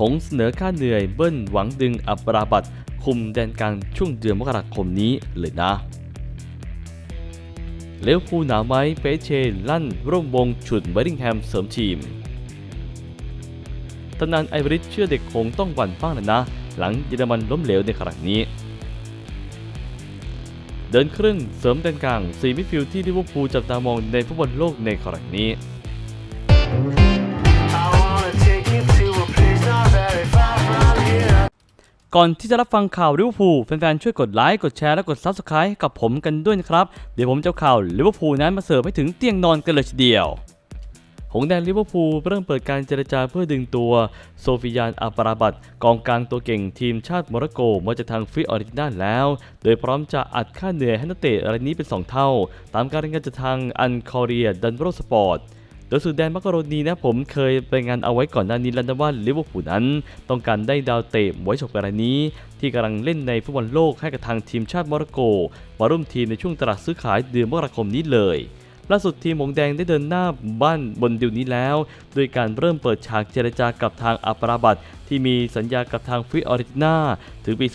หงเสนอค่าเหนื่อยเบิ้ลหวังดึงอับราบัตคุมแดนกลางช่วงเดือนมกราคมนี้เลยนะเลวคูหนาไหมเปเชลั่น ร่วมวงฉุดเบริงแฮมเสริมทีมตำนานไอวริสเชื่อเด็กคงต้องหวั่นบ้างแล้วนะ หลังเยอรมันล้มเหลวในครั้งนี้ เดินครึ่งเสริมแดนกลาง4มิฟิลด์ที่ลิเวอร์พูลจับตามองในฟุตบอลโลกในครั้งนี้ ก่อนที่จะรับฟังข่าวลิเวอร์พูลแฟนๆช่วยกดไลค์กดแชร์และกด Subscribe กับผมกันด้วยนะครับ เดี๋ยวผมจะเอาข่าวลิเวอร์พูลนั้นมาเสิร์ฟให้ถึงเตียงนอนกันเลยทีเดียวหงแดงลิเวอร์พูลเริ่มเปิดการเจรจาเพื่อดึงตัว โซฟิยานอัปราบัตกองกลางตัวเก่งทีมชาติโมร็อกโกมาจากทางฟรีออริจินัลแล้ว โดยพร้อมจะอัดค่าเหนื่อยให้นักเตะรายนี้เป็น 2 เท่า ตามการรายงานจากทางอันคอเรียดันโรสปอร์ต โดยสุดแดนมักกะโรนีนะผมเคยรายงานเอาไว้ก่อนหน้านี้แล้วนะว่าลิเวอร์พูลนั้น ต้องการได้ดาวเตะไว้ฉกรายนี้ที่กำลังเล่นในฟุตบอลโลกให้กับทางทีมชาติโมร็อกโกมาร่วมทีมในช่วงตลาดซื้อขายเดือนมกราคมนี้เลยล่าสุดทีมหงแดงได้เดินหน้าบ้านบนดิวนี้แล้ว โดยการเริ่มเปิดฉากเจรจากับทางอัปราบัตที่มีสัญญากับทางฟรีออริจินาถึงปี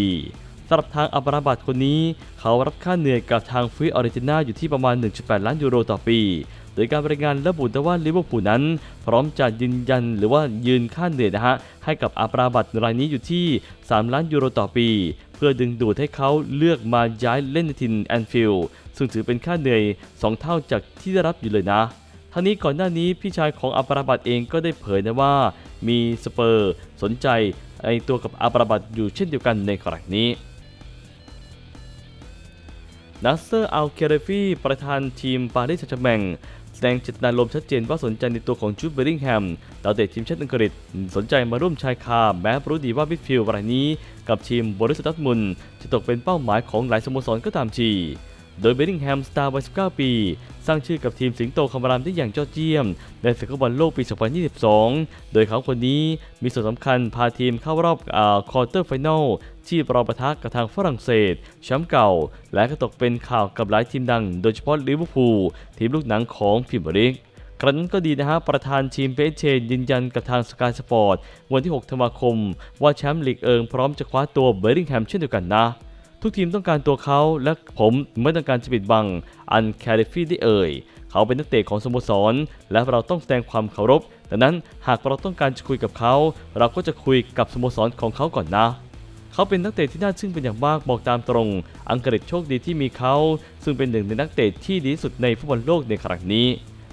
2024สำหรับทางอัปราบัตคนนี้ เขารับค่าเหนื่อยกับทางฟรีออริจินาอยู่ที่ประมาณ 1.8 ล้านยูโรต่อปี โดยการรายงานระบุแต่ว่าลิเวอร์พูลนั้น พร้อมจะยืนยันหรือว่ายืนค่าเหนื่อยนะฮะให้กับอัปราบัตรายนี้อยู่ที่ 3 ล้านยูโรต่อปี เพื่อดึงดูดให้เขาเลือกมาย้ายเล่นในทินแอนฟิลด์ซึ่งถือเป็นค่าเหนื่อย 2 เท่าจากที่ได้รับอยู่เลยนะทั้งนี้ก่อนหน้านี้พี่ชายของอัปราบัตเองก็ได้เผยนะว่า มีสเปอร์สนใจไอตัวกับอัปราบัตอยู่เช่นเดียวกันในครั้งนี้นัสเซอร์อัลเคเรฟีประธานทีมปารีสแซงต์แมง ดงเจตนารมณ์ชัดเจนว่าสนใจในตัวของจูดเบอร์ดิงแฮมดาวเตะทีมชาติอังกฤษ สนใจมาร่วมชายคาแม้รู้ดีว่ามิดฟิลด์รายนี้กับทีมบริสตัตมุนจะตกเป็นเป้าหมายของหลายสโมสรก็ตามทีโดยเบร์ดิงแฮมสตาร์วัย19 ปี สร้างชื่อกับทีมสิงโตคำรามได้อย่างยอดเยี่ยม ในศึกฟุตบอลโลกปี 2022 โดยเขาคนนี้มีส่วนสำคัญพาทีมเข้ารอบคอ่าควอเตอร์ไฟแนลที่รอปะทะกับทางฝรั่งเศสแชมป์เก่า และก็ตกเป็นข่าวกับหลายทีมดัง โดยเฉพาะลิเวอร์พูลทีมลูกหนังของพิมพ์ริกครั้งนั้นก็ดีนะฮะ ประธานทีมเปเชนยืนยันกับทางสกายสปอร์ตวันที่ 6 ธันวาคม ว่าแชมป์ลีกเอิงพร้อมจะคว้าตัวเบอร์ดิงแฮมเช่นเดียวกันนะ ทุกทีมต้องการตัวเขาและผมไม่ต้องการจะปิดบัง อันแคริฟีได้เอ่ย เขาเป็นนักเตะของสโมสร และเราต้องแสดงความเคารพดังนั้นหากเราต้องการจะคุยกับเขา เราก็จะคุยกับสโมสรของเขาก่อนนะ เขาเป็นนักเตะที่น่าทึ่งเป็นอย่างมากบอกตามตรง อังกฤษโชคดีที่มีเขา ซึ่งเป็นหนึ่งในนักเตะที่ดีที่สุดในฟุตบอลโลกในครั้งนี้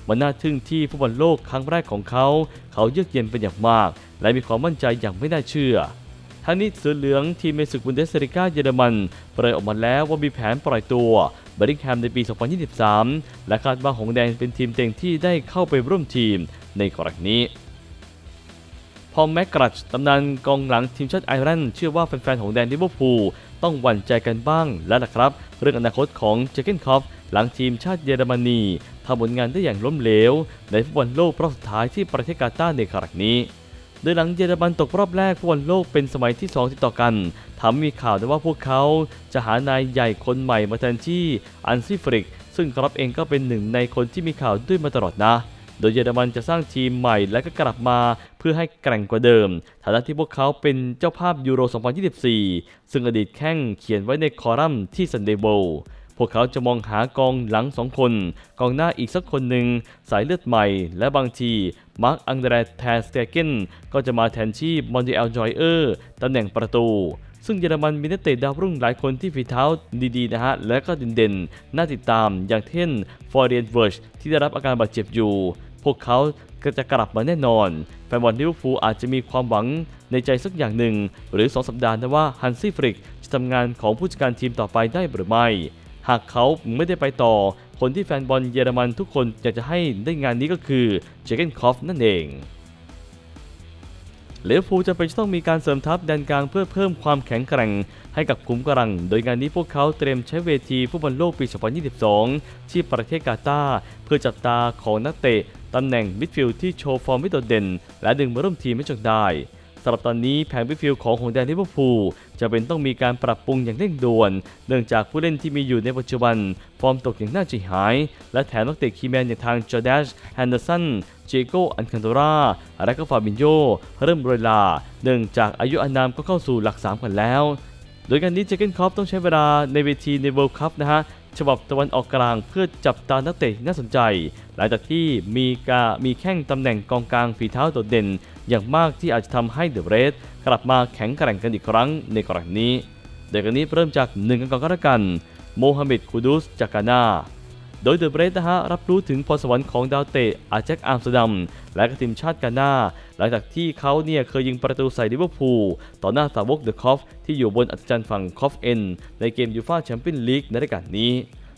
มันน่าทึ่งที่ฟุตบอลโลกครั้งแรกของเขา เขาเยือกเย็นเป็นอย่างมาก และมีความมั่นใจอย่างไม่น่าเชื่อ ทั้งนี้เสือเหลืองทีมในศึกบุนเดสเลิก้าเยอรมันเผยออกมาแล้วว่ามีแผนปล่อยตัวเบริงแฮมในปี 2023 และคาดว่าหงแดงเป็นทีมเต็งที่ได้เข้าไปร่วมทีมในกรณีนี้พอแม็กกรัชตำนานกองหลังทีมชาติไอร์แลนด์เชื่อว่าแฟนๆของแดนลิเวอร์พูลต้องหวั่นใจกันบ้างแล้วล่ะครับ เรื่องอนาคตของเจเกนคอฟหลังทีมชาติเยอรมนีทำผลงานได้อย่างล้มเหลว ในฟุตบอลโลกรอบสุดท้ายที่ประเทศกาตาร์ในครั้งนี้ โดยหลังเยอรมันตกรอบแรกฟุตบอลโลกเป็นสมัยที่ 2 ติดต่อกันทำให้มีข่าวนะว่าพวกเขาจะหานายใหญ่คนใหม่มาแทนที่อันซิฟริก ซึ่งครับเองก็เป็นหนึ่งในคนที่มีข่าวด้วยมาตลอดนะ โดยเยอรมันจะสร้างทีมใหม่และก็กลับมาเพื่อให้แกร่งกว่าเดิม ฐานะที่พวกเขาเป็นเจ้าภาพยูโร 2024 ซึ่งอดีตแข้งเขียนไว้ในคอลัมน์ที่ซันเดย์โบ วกเขาจะมองหากองหลังสองคน กองหน้าอีกสักคนหนึ่งสายเลือดใหม่ และบางทีมาร์คอังเดรแทนสเตเกนก็จะมาแทนที่มอนติเอลจอยเออร์ตำแหน่งประตู ซึ่งเยอรมันมีนักเตะดาวรุ่งหลายคนที่ฝีเท้าดีๆนะฮะ และก็เด่นๆ น่าติดตามอย่างเช่นฟอร์เรียนเวิร์ชที่ได้รับอาการบาดเจ็บอยู่ พวกเขาก็จะกลับมาแน่นอน แฟนบอลลิเวอร์พูลอาจจะมีความหวังในใจสักอย่างหนึ่ง หรือ 2 สัปดาห์นะว่าฮันซี่ฟริกจะทำงานของผู้จัดการทีมต่อไปได้หรือไม่ หากเขาไม่ได้ไปต่อ คนที่แฟนบอลเยอรมันทุกคนอยากจะให้ได้งานนี้ก็คือเจเกนคอฟนั่นเองลิเวอร์พูจะเป็นต้องมีการเสริมทัพแดนกลางเพื่อเพิ่มความแข็งแกร่ง ให้กับขุมกำลัง โดยงานนี้พวกเขาเตรียมใช้เวทีฟุตบอลโลกปี 2022 ที่ประเทศกาตาร์เพื่อจับตาของนักเตะตำแหน่งมิดฟิลด์ที่โชว์ฟอร์มไม่โดดเด่น และดึงมาร่วมทีมให้จงได้สำหรับตอนนี้แผนวิดฟิลด์ของหงแดงลิเวอร์พูล จะเป็นต้องมีการปรับปรุงอย่างเร่งด่วน เนื่องจากผู้เล่นที่มีอยู่ในปัจจุบัน ฟอร์มตกอย่างน่าใจหาย และแถมนักเตะคีแมนอย่างทางจอร์แดชแฮนเดอร์สันเจโกอันคันโตราและก็ฟาบินโยเริ่มโรยลา เนื่องจากอายุอานามก็เข้าสู่หลัก3กันแล้ว โดยการนี้เจเกนคอปต้องใช้เวลาในเวทีในเวิลด์คัพนะฮะ ฉบับตะวันออกกลางเพื่อจับตานักเตะน่าสนใจ หลังจากที่มีกามีแข้งตำแหน่งกองกลางฝีเท้าโดดเด่น อย่างมากที่อาจจะทำให้เดอะเรสกลับมาแข็งแกร่งกันอีกครั้งในกรณีนี้โดยกันนี้เริ่มจากหนึ่งกันก่อนก็แล้วกัน โมฮัมหมัดคูดุสจากกานา โดยเดอะเบรสนะฮะรับรู้ถึงพรสวรรค์ของดาวเตะอาแจ็คอาร์มสเตอร์ดัมและก็ทีมชาติกานาหลังจากที่เขาเนี่ยเคยยิงประตูใส่ลิเวอร์พูลต่อหน้าสาวกเดอะคอฟที่อยู่บนอัศจรรย์ฝั่งคอฟเอ็นในเกมยูฟ่าแชมเปี้ยนลีกในรายการนี้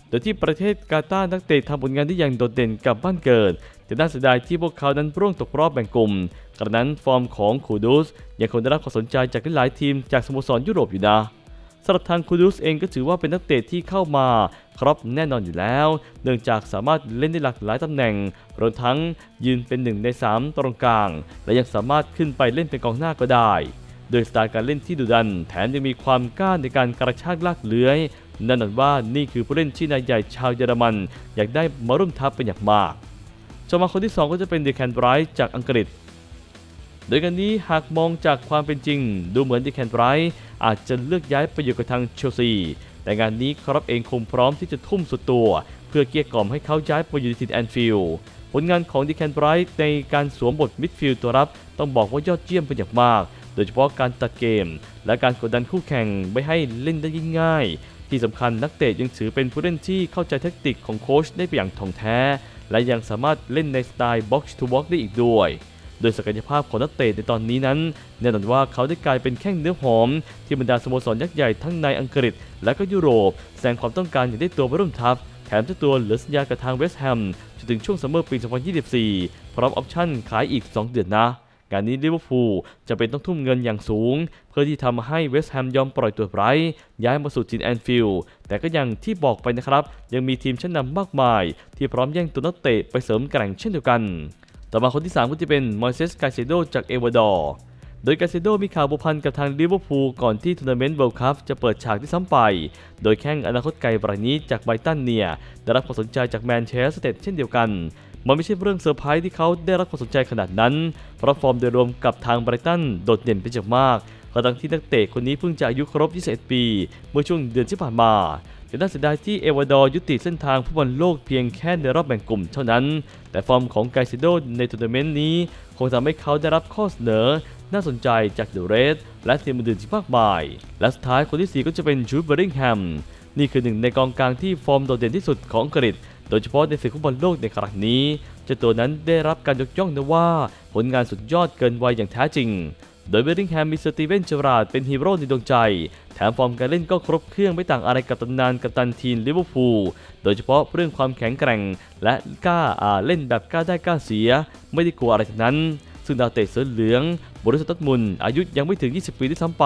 โดยที่ประเทศกาตาร์นักเตะทำผลงานได้อย่างโดดเด่นกับบ้านเกิด แต่น่าเสียดายที่พวกเขานั้นร่วงตกรอบแบ่งกลุ่ม กระนั้นฟอร์มของคูดูสยังคงได้รับความสนใจจากหลายๆทีมจากสโมสรยุโรปอยู่นะสำหรับทางคูดูสเองก็ถือว่าเป็นนักเตะที่เข้ามา ครบแน่นอนอยู่แล้ว เนื่องจากสามารถเล่นได้หลากหลายตำแหน่งรวมทั้งยืนเป็นหนึ่งใน 3 ตรงกลาง และยังสามารถขึ้นไปเล่นเป็นกองหน้าก็ได้ โดยสไตล์การเล่นที่ดุดัน แถมยังมีความกล้าในการกระชากลากเลื้อยนั่นหมายว่านี่คือผู้เล่นที่นายใหญ่ชาวเยอรมัน อยากได้มาร่วมทัพเป็นอย่างมากจอมาคนที่ 2 ก็จะเป็นเดแคนไบรท์จากอังกฤษโดยกันนี้หากมองจากความเป็นจริง ดูเหมือนดิแคนไรท์อาจจะเลือกย้ายไปอยู่กับทางเชลซี แต่งานนี้ครับเองคงพร้อมที่จะทุ่มสุดตัว เพื่อเกลี้ยกล่อมให้เขาย้ายไปอยู่ในทีมแอนฟิลด์ผลงานของดิแคนไบรท์ในการสวมบทมิดฟิลด์ตัวรับ ต้องบอกว่ายอดเยี่ยมเป็นอย่างมาก โดยเฉพาะการตัดเกม และการกดดันคู่แข่งไม่ให้เล่นได้ง่ายที่สำคัญนักเตะยังถือเป็นผู้เล่นที่เข้าใจแทคติกของโค้ชได้เป็นอย่างถ่องแท้ และยังสามารถเล่นในสไตล์ box to box ได้อีกด้วย โดยศักยภาพของนักเตะในตอนนี้นั้นแน่นอนว่าเขาได้กลายเป็นแข้งเนื้อหอม ที่บรรดาสโมสรยักษ์ใหญ่ทั้งในอังกฤษ และก็ยุโรป แสดงความต้องการอย่างได้ตัวไปร่วมทัพ แถมเจ้าตัวเหลือสัญญากับทางเวสต์แฮมจนถึงช่วงซัมเมอร์ปี 2024 พร้อมออปชั่นขายอีก 2 เดือนนะงานนี้ลิเวอร์พูลจะเป็นต้องทุ่มเงินอย่างสูง เพื่อที่ทำให้เวสต์แฮมยอมปล่อยตัวไบรท์ย้ายมาสู่ทีมแอนฟิลด์แต่ก็ยังที่บอกไปนะครับ ยังมีทีมชั้นนำมากมาย ที่พร้อมแย่งตัวนักเตะไปเสริมแกร่งเช่นเดียวกัน ต่อมาคนที่ 3 ก็จะเป็นมอยเซสกาเซโดจากเอวาดอร์ โดยกาเซโดมีข่าวผูกพันกับทางลิเวอร์พูลก่อนที่ทัวร์นาเมนต์เวิลด์คัพจะเปิดฉากที่ซ้ำไป โดยแข้งอนาคตไกลรายนี้จากไบรตันเนี่ย ได้รับความสนใจจากแมนเชสเตอร์เช่นเดียวกัน มันไม่ใช่เรื่องเซอร์ไพรส์ที่เขาได้รับความสนใจขนาดนั้น เพราะฟอร์มโดยรวมกับทางไบรตันโดดเด่นเป็นอย่างมากกระทั่งที่นักเตะคนนี้เพิ่งจะอายุครบ 21 ปี เมื่อช่วงเดือนที่ผ่านมา แต่น่าเสียดายที่เอวาดอร์ยุติเส้นทางฟุตบอลโลกเพียงแค่ในรอบแบ่งกลุ่มเท่านั้น แต่ฟอร์มของไกซิโดในทัวร์นาเมนต์นี้ คงทำให้เขาได้รับข้อเสนอ น่าสนใจจากเดอะเรสและทีมอื่นๆที่มากมาย และสุดท้ายคนที่ 4 ก็จะเป็นจูดเบอริงแฮมนี่คือหนึ่งในกองกลางที่ฟอร์มโดดเด่นที่สุดของอังกฤษโดยเฉพาะในศึกฟุตบอลโลกในครั้งนี้เจ้าตัวนั้นได้รับการยกย่องนะว่า ผลงานสุดยอดเกินวัยอย่างแท้จริง โดยเบริงแฮมมีสตีเวนเจอราดเป็นฮีโร่ในดวงใจ แถมฟอร์มการเล่นก็ครบเครื่องไม่ต่างอะไรกับตำนานกัปตันทีมลิเวอร์พูล โดยเฉพาะเรื่องความแข็งแกร่ง และกล้าอาเล่นแบบกล้าได้กล้าเสีย ไม่ได้กลัวอะไรทั้งนั้น ซึ่งดาวเตะเสือเหลืองบริษัทตัดมุนอายุยังไม่ถึง 20 ปีที่ซ้ำไป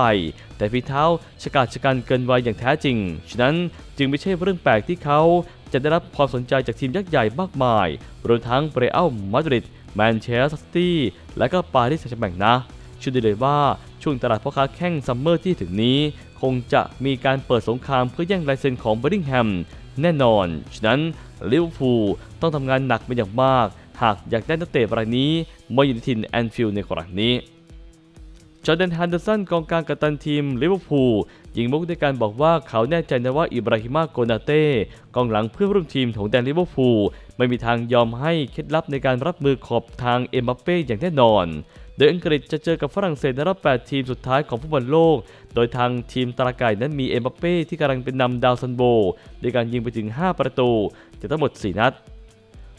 แต่ฝีเท้าชกาจชกันเกินวัยอย่างแท้จริง ฉะนั้นจึงไม่ใช่เรื่องแปลกที่เขาจะได้รับความสนใจจากทีมยักษ์ใหญ่มากมาย รวมทั้งเรอัลมาดริดแมนเชสเตอร์ซิตี้และก็ปารีสแซงต์แชร์แมงนะ เชื่อได้เลยว่าช่วงตลาดพ่อค้าแข้งซัมเมอร์ที่ถึงนี้ คงจะมีการเปิดสงครามเพื่อแย่งลายเซ็นของเบอร์ดิงแฮมแน่นอน ฉะนั้นลิเวอร์พูลต้องทำงานหนักเป็นอย่างมาก หากอยากได้นักเตะรายนี้มาอยู่ในทีมแอนฟิลด์ในครั้งนี้จอร์แดนฮันเดอร์สันกองกลางกัปตันทีมลิเวอร์พูลยิงมุกด้วยการบอกว่าเขาแน่ใจนะว่าอิบราฮิมาโกนาเต้กองหลังเพื่อนร่วมทีมของแดนลิเวอร์พูลไม่มีทางยอมให้เคล็ดลับในการรับมือขอบทางเอ็มบัปเป้อย่างแน่นอน โดยอังกฤษจะเจอกับฝรั่งเศสในรอบ 8 ทีมสุดท้ายของฟุตบอลโลก โดยทางทีมตราไก่นั้นมีเอ็มบัปเป้ที่กำลังเป็นนำดาวซันโบด้วยการยิงไปถึง 5 ประตูจากทั้งหมด 4 นัด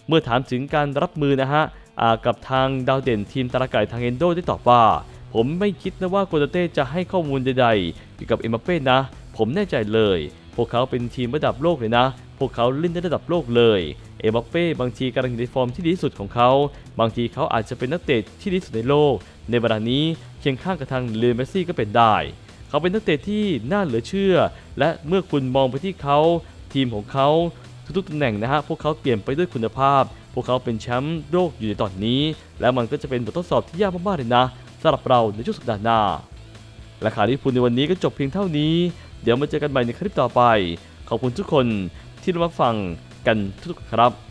เมื่อถามถึงการรับมือนะฮะกับทางดาวเด่นทีมตราไก่ทางเอนโดได้ตอบว่า ผมไม่คิดนะว่าโกลาเต้จะให้ข้อมูลใดๆเกี่ยวกับเอ็มบัปเป้นะ ผมแน่ใจเลย พวกเขาเป็นทีมระดับโลกเลยนะ พวกเขาเล่นได้ระดับโลกเลย เอบัปเป้บางทีกำลังอยู่ในฟอร์มที่ดีที่สุดของเขา บางทีเขาอาจจะเป็นนักเตะที่ดีสุดในโลก ในเวลานี้เคียงข้างกับทางเลเมซี่ก็เป็นได้ เขาเป็นนักเตะที่น่าเหลือเชื่อ และเมื่อคุณมองไปที่เขาทีมของเขาทุกๆตำแหน่งนะฮะพวกเขาเปลี่ยนไปด้วยคุณภาพ พวกเขาเป็นแชมป์โลกอยู่ในตอนนี้ และมันก็จะเป็นบททดสอบที่ยากมากๆเลยนะสำหรับเราในช่วงสัปดาห์หน้าและข่าวที่พูดในวันนี้ก็จบเพียงเท่านี้ เดี๋ยวมาเจอกันใหม่ในคลิปต่อไป ขอบคุณทุกคนที่รับฟัง กันทุกๆครับ